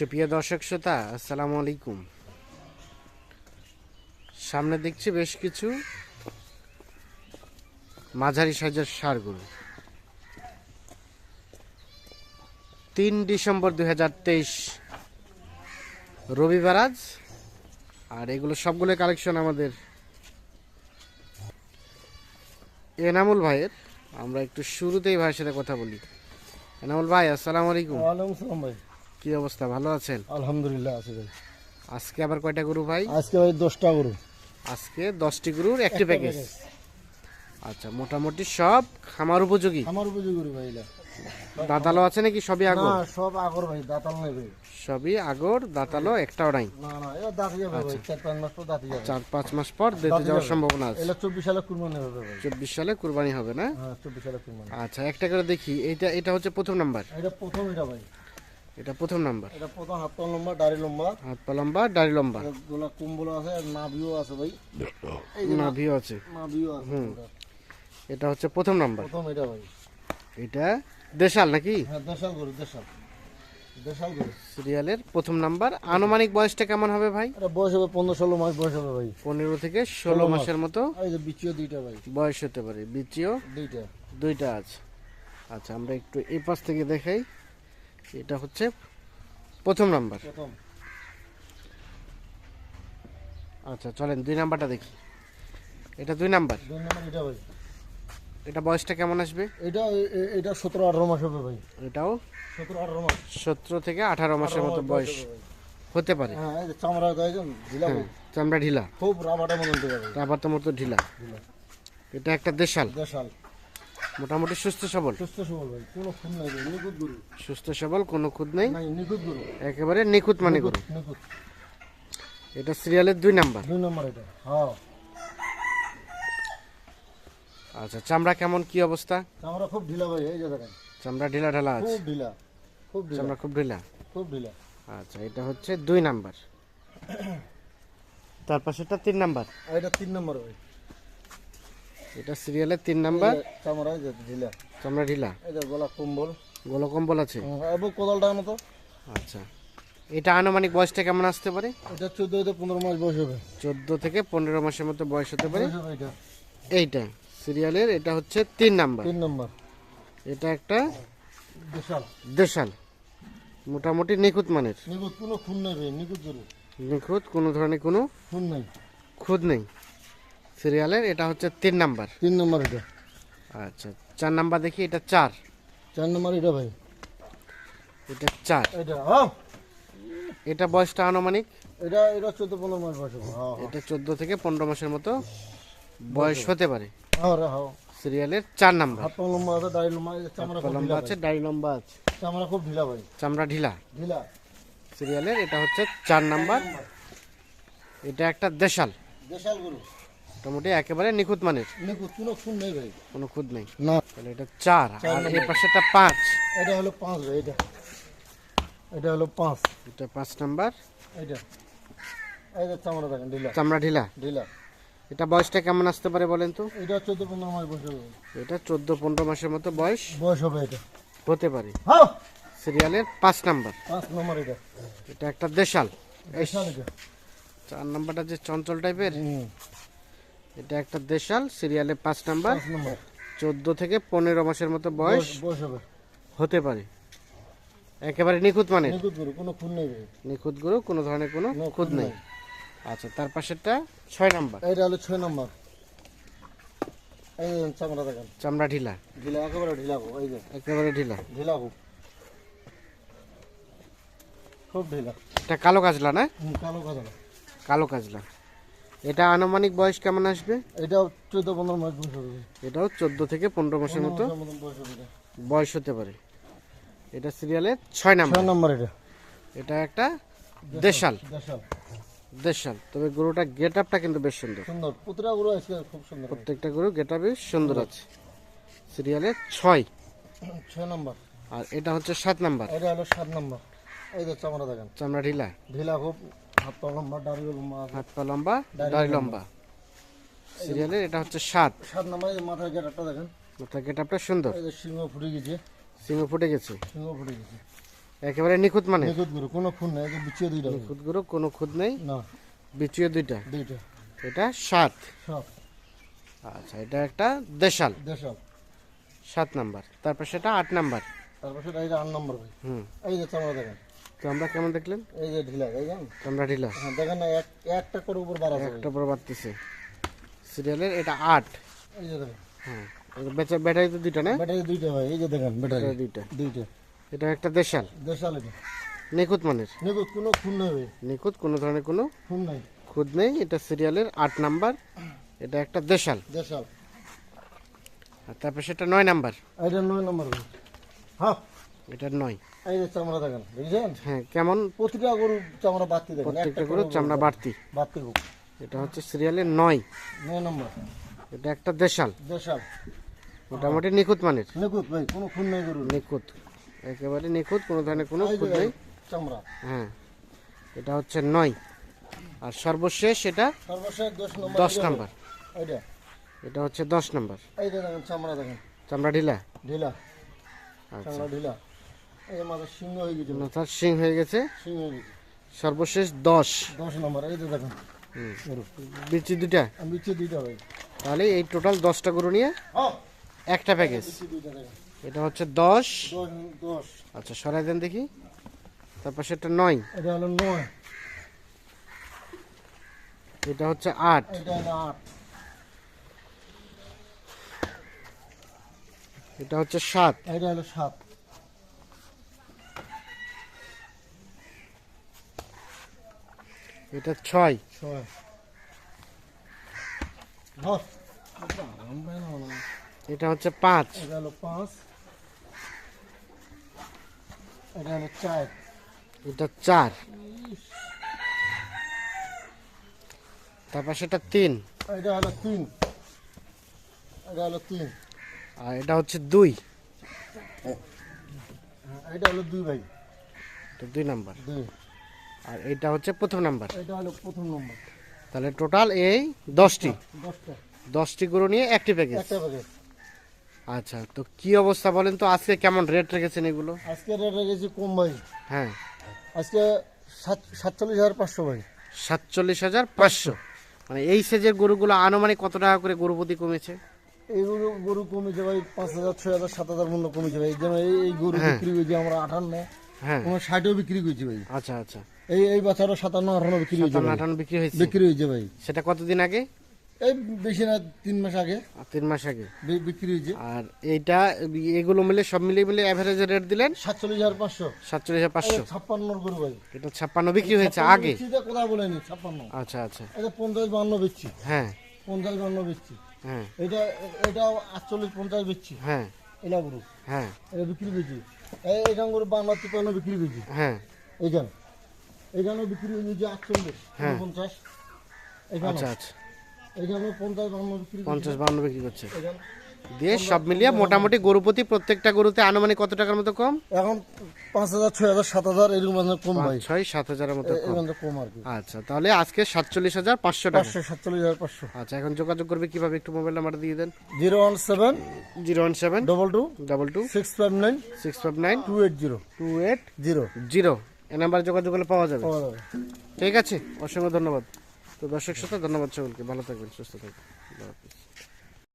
সুপ্রিয় দর্শক শ্রোতা, আসসালামু আলাইকুম। সামনে দেখছি বেশ কিছু মাঝারি সাইজের সার গরু তিন ডিসেম্বর দুই হাজার তেইশ, রবিবার আজ। আর এগুলো সবগুলো কালেকশন আমাদের এনামুল ভাইয়ের। আমরা একটু শুরুতেই ভাইয়ের সাথে কথা বলি। এনামুল ভাই, আসসালামু আলাইকুম। ভাই। কি অবস্থা? ভালো আছেন? আলহামদুলিল্লাহ আছি ভাই। আজকে আবার কয়টা গরু ভাই? আজকে ভাই দশটা গরু। আজকে দশটি গরুর একটি প্যাকেজ আচ্ছা মোটামুটি সব খামার উপযোগী? আমার উপযোগী গরু ভাই। দাঁতালো আছে নাকি সবই না আগর? সব আগর ভাই দাঁতাল নাই ভাই। সবই আগর দাঁতালো একটাও নাই? না না দাঁতি যাবে ভাই চার পাঁচ মাস পর দাঁতি যাবে। চার পাঁচ মাস পর দিতে যাওয়ার। সম্ভাবনা আছে। এলা চব্বিশ সালে কুরবানি হবে ভাই। চব্বিশ সালে কুরবানি হবে না? হ্যাঁ চব্বিশ সালে কুরবানি। আচ্ছা একটা করে দেখি এটা এটা হচ্ছে প্রথম নাম্বার। এটা প্রথম এটা ভাই। এটা প্রথম নাম্বার। এটা প্রথম হাত পা লম্বা দাড়ি লম্বা। হাত পা লম্বা দাড়ি লম্বা। গোলা কুম্বল আছে আর নাভিও আছে ভাই। এই নাভিও আছে। নাভিও আছে পুরা। এটা হচ্ছে প্রথম নাম্বার। প্রথম এটা ভাই। এটা দেশাল নাকি? হ্যাঁ দেশাল গরু দেশাল। দেশাল গরু। সিরিয়ালের প্রথম নাম্বার। আনুমানিক বয়সটা কেমন হবে ভাই? এটা বয়স হবে পনেরো ষোলো মাস বয়স হবে ভাই। পনেরো থেকে ষোলো মাস। মাসের মতো এই যে বিচিও দুইটা ভাই। বয়স হতে পারে। বিচিও দুইটা। দুইটা আছে। আচ্ছা আমরা একটু এই পাশ থেকে দেখাই। এটা হচ্ছে প্রথম নাম্বার। আচ্ছা চলেন দুই নাম্বারটা দেখি। এটা দুই নাম্বার? দুই নম্বর এটা ভাই। এটা বয়সটা কেমন আসবে? এটা এটা সতেরো আঠারো মাস হবে ভাই। এটাও সতেরো আঠারো মাস। সতেরো থেকে আঠারো মাসের মতো বয়স হতে পারে। হ্যাঁ এই যে চামড়া ঢিলা চামড়া ঢিলা। খুব রাবাটা মতন তারপর তো মতো ঢিলা। ঢিলা। এটা একটা দেশাল। দেশাল। মোটামুটি সুস্থ সবল? সুস্থ সবল ভাই কোনো খুন নাই নিখুঁত গরু। সুস্থ সবল কোনো খুদ নেই? নাই নিখুঁত গরু। একেবারে নিখুঁত মানে গরু। নিখুঁত। এটা সিরিয়ালের দুই নাম্বার? দুই নম্বর এটা হ্যাঁ। আচ্ছা চামড়া কেমন কি অবস্থা? চামড়া খুব ঢিলা ভাই এই যে দেখেন। চামড়া ঢিলা ঢালা আছে? খুব ঢিলা খুব ঢিলা। চামড়া খুব ঢিলা? খুব ঢিলা। আচ্ছা এটা হচ্ছে দুই নাম্বার। তার পাশেটা তিন নাম্বার? এটা তিন নম্বর ভাই। এটা সিরিয়ালের তিন নাম্বার। চামড়া ঢিলা। চামড়া ঢিলা? যে গলা কম্বল। গোল কম্বল আছে এবং কোদালটা মতো। আচ্ছা। এটা আনুমানিক বয়সটা কেমন আসতে পারে? এটা চোদ্দ হতে পনেরো মাস বয়স হবে। চোদ্দ থেকে পনেরো মাসের মতো বয়স হতে পারে? এটা। এইটা সিরিয়ালের এটা হচ্ছে তিন নাম্বার। তিন নম্বর। এটা একটা বিশাল দেশাল। মোটামুটি নিখুঁত মানের। নিখুঁত কোনো খুন নাই নিখুঁত নিখুঁত কোনো ধরনের কোনো খুন নাই। খুদ নেই। সিরিয়ালের এটা হচ্ছে তিন নাম্বার। তিন নম্বর এটা। আচ্ছা চার নাম্বার দেখি এটা চার। চার নম্বর এটা ভাই। এটা চার। এটা হ্যাঁ। এটা বয়সটা আনুমানিক? এটা এটা চোদ্দ পনেরো মাস বয়স হ্যাঁ এটা চোদ্দ থেকে পনেরো মাসের মতো বয়স হতে পারে। হ্যাঁ হ্যাঁ। সিরিয়ালের চার নাম্বার। হাত লম্বা আছে দাড়ি লম্বা চামড়া লম্বা আছে। ডাড়ি লম্বা আছে। চামড়া খুব ঢিলা ভাই। চামড়া ঢিলা। ঢিলা। সিরিয়ালের এটা হচ্ছে চার নাম্বার। এটা একটা দেশাল। দেশাল গরু। মোটামুটি একেবারে নিখুঁত মানের। নিখুঁত কোনো খুন নেই ভাই। কোনো খুদ নেই? না। তাহলে এটা চার আর এই পাশেটা পাঁচ। এটা হলো পাঁচ ভাই এটা। এটা হলো পাঁচ। এটা পাঁচ নাম্বার। এটা যে চামড়া দেখেন ঢিলা। চামড়া ঢিলা? ঢিলা। এটা বয়সটা কেমন আসতে পারে বলেন তো? এটা চোদ্দ পনেরো মাস বয়স হবে। এটা চোদ্দ পনেরো মাসের মতো বয়স? বয়স হবে এটা। হতে পারে। হ্যাঁ। সিরিয়ালের পাঁচ নাম্বার। পাঁচ নম্বর এটা। এটা একটা দেশাল। দেশাল এটা। চার নাম্বারটা যে চঞ্চল টাইপের এটা একটা দেশাল সিরিয়ালে পাঁচ নাম্বার। চোদ্দ থেকে পনেরো মাসের মতো বয়স হতে পারে। একেবারে নিখুঁত মানে নিখুঁত গরু কোনো ধরনের কোনো খুঁত নেই। আচ্ছা তার পাশেরটা ছয় নাম্বার। এটা হলো ছয় নম্বর। চামড়া দেখেন। চামড়া ঢিলা। ঢিলা একেবারে ঢিলা এই যে। একেবারে ঢিলা। ঢিলা খুব ঢিলা। এটা কালো কাজলা না? কালো না কালো কাজলা। এটা আনুমানিক বয়স কেমন আসবে? এটা চোদ্দ পনেরো মাস বয়স হবে। এটাও চোদ্দ থেকে পনেরো মাসের মতো বয়স হতে পারে। এটা সিরিয়ালের ছয় নাম্বার। ছয় নম্বর এটা। এটা একটা দেশাল। দেশাল দেশাল। তবে গরুটা গেট আপটা কিন্তু বেশ সুন্দর। সুন্দর। পুতরা গরু আজকে খুব সুন্দর প্রত্যেকটা গরু গেট বেশ সুন্দর আছে। সিরিয়ালের ছয়। ছয় নম্বর। আর এটা হচ্ছে সাত নাম্বার। এটা হলো সাত নম্বর। এই যে চামড়া দেখেন। চামড়া ঢিলা। ঢিলা খুব হাত পা লম্বা দাড়ি লম্বা হাত পা লম্বা দাড়ি লম্বা সিরিয়ালের এটা হচ্ছে সাত। সাত নম্বর এই দেখেন। সুন্দর। এই যে সিংহ ফুটে গেছে। সিংহ ফুটে গেছে। সিংহ ফুটে গেছে। একেবারে নিখুঁত মানে? নিখুঁত গরু কোনো নাই বিচিয়ে দুইটা ভাই। নিখুঁত গরু কোনো খুদ নেই? না। বিচিয়ে দুইটা? দুইটা। এটা সাত। সব আচ্ছা এটা একটা দেশাল। দেশাল। সাত নাম্বার। তারপর সেটা আট নাম্বার। তারপর সেটা এই যে আট নম্বর ভাই। হুম। এই যে চামড়া দেখেন। তো আমরা কেমন দেখলেন? এই যে ঢিলা দেখেন আমরা ঢিলা হ্যাঁ দেখেন না এক একটা করে উপর বাড়া একটা পর বাড়তেছে। সিরিয়ালের এটা আট। এই যে দেখেন। হ্যাঁ বেচা ব্যাটারি তো দুইটা না? ব্যাটারি দুইটা ভাই এই যে দেখেন ব্যাটারি। দুইটা। দুইটা। এটা একটা দেশাল। দেশাল এটা। নিখুঁত মানের? নিখুঁত কোনো খুন নাই নিখুঁত কোনো ধরনের কোনো খুন নাই। খুদ নেই। এটা সিরিয়ালের আট নাম্বার। এটা একটা দেশাল। দেশাল। আর তারপর সেটা নয় নাম্বার। এটা নয় নম্বর হ্যাঁ। এটা নয়। এই যে চামড়া দেখেন বুঝছেন হ্যাঁ কেমন? প্রতিটা গরু চামড়া বাড়তি দেখেন প্রত্যেকটা একটা করে চামড়া বাড়তি। বাড়তি। গরু। এটা হচ্ছে সিরিয়ালের নয়। নয় নম্বর। এটা একটা দেশাল। দেশাল। মোটামুটি নিখুঁত মানের। নিখুঁত ভাই কোনো খুন নাই গরু নিখুঁত। একেবারে নিখুঁত কোনো ধরনের কোনো খুঁত নেই। চামড়া। হ্যাঁ। এটা হচ্ছে নয়। আর সর্বশেষ এটা সর্বশেষ দশ নম্বর এটা হচ্ছে দশ নাম্বার। চামড়া দেখেন। চামড়া ঢিলা? ঢিলা। আচ্ছা। চামড়া ঢিলা। সিংহ হয়ে গেছে। মাথার সিং হয়ে গেছে। সিংহ হয়ে গেছে। সর্বশেষ দশ। দশ নম্বর এই যে দেখেন। গরু বিচি দুইটা? দুইটা ভাই। তাহলে এই টোটাল দশটা গরু নিয়ে একটা প্যাকেজ দুইটা এটা হচ্ছে দশ। আচ্ছা সরাই দেন দেখি। তারপর সেটা নয়। এটা হলো নয়। এটা হচ্ছে আট। এটা আট। এটা হচ্ছে সাত। এটা হলো সাত। এটা ছয়। ছয়। এটা হচ্ছে পাঁচ। এটা হলো পাঁচ। এটা হলো চার। এটা চার। তারপর সেটা তিন। এটা হলো তিন। এটা হলো তিন। আর এটা হচ্ছে দুই। হ্যাঁ, এটা হলো দুই ভাই। দুই নাম্বার। দুই। আর এটা হচ্ছে প্রথম নাম্বার। এটা হলো প্রথম নম্বর। তাহলে টোটাল এই দশটি। দশটা। দশটি গরু নিয়ে একটি প্যাকেজ আচ্ছা তো কি অবস্থা বলেন তো আজকে কেমন রেট রেখেছেন এগুলো? আজকে রেট রেখেছি কম ভাই। হ্যাঁ। আজকে সাত সাতচল্লিশ হাজার পাঁচশো ভাই। সাতচল্লিশ হাজার পাঁচশো। মানে এই সেজের গরুগুলো আনুমানিক কত টাকা করে গরু প্রতি কমেছে? এইগুলো গরু গরু কমেছে ভাই পাঁচ হাজার ছয় হাজার সাত হাজার মূল্য কমেছে ভাই। যেমন এই এই গরু হ্যাঁ। বিক্রি করেছি আমরা আটান্ন। হ্যাঁ। ষাটও বিক্রি করেছি ভাই। আচ্ছা আচ্ছা। এই এই বাচ্চারও সাতান্ন আঠান্ন বিক্রি হয়েছে সাতান্ন। বিক্রি হয়েছে। বিক্রি হয়েছে ভাই। সেটা কতদিন আগে? এই বেশি না তিন মাস আগে। তিন মাস আগে। বিক্রি হয়েছে। আর এইটা এগুলো মিলে সব মিলিয়ে মিলে অ্যাভারেজে রেট দিলেন? সাতচল্লিশ হাজার পাঁচশো। সাতচল্লিশ হাজার পাঁচশো। ছাপ্পান্নর গরু ভাই। এটা ছাপ্পান্ন বিক্রি হয়েছে আগে? কোথায় বলেনি ছাপ্পান্ন। আচ্ছা আচ্ছা। এটা পঞ্চাশ বান্ন বেচছি। হ্যাঁ। পঞ্চাশ বান্ন বেচছি। হ্যাঁ। এটা এটা আটচল্লিশ পঞ্চাশ বেচছি। হ্যাঁ। এটা গরু। হ্যাঁ। এটা বিক্রি করেছি এই এখান গরু বান্ন তিপ্পান্ন বিক্রি করেছি হ্যাঁ। এইখান এখানেও বিক্রি হয়ে গেছে আটচল্লিশ হ্যাঁ। পঞ্চাশ। আচ্ছা আচ্ছা। পঞ্চাশ বান্ন বিক্রি পঞ্চাশ বান্ন বিক্রি করছে। দিয়ে সব মিলিয়ে মোটামুটি গরু প্রতি প্রত্যেকটা গরুতে আনুমানিক কত টাকার মতো কম? এখন পাঁচ হাজার ছয় হাজার সাত হাজার এরকম কম ভাই। ছয় সাত হাজারের মতো কম। আর কি। আচ্ছা তাহলে আজকে সাতচল্লিশ হাজার পাঁচশো টাকা। সাতচল্লিশ হাজার পাঁচশো। আচ্ছা এখন যোগাযোগ করবে কীভাবে? একটু মোবাইল নাম্বার দিয়ে দেন। Zero one seven zero one seven double two double two six five nine six five nine two eight zero two eight zero. Zero. এ নাম্বার যোগাযোগ করলে পাওয়া যাবে। ঠিক আছে? অসংখ্য ধন্যবাদ। তো দর্শক সাথে ধন্যবাদ সকলকে। ভালো থাকবেন সুস্থ থাকবেন।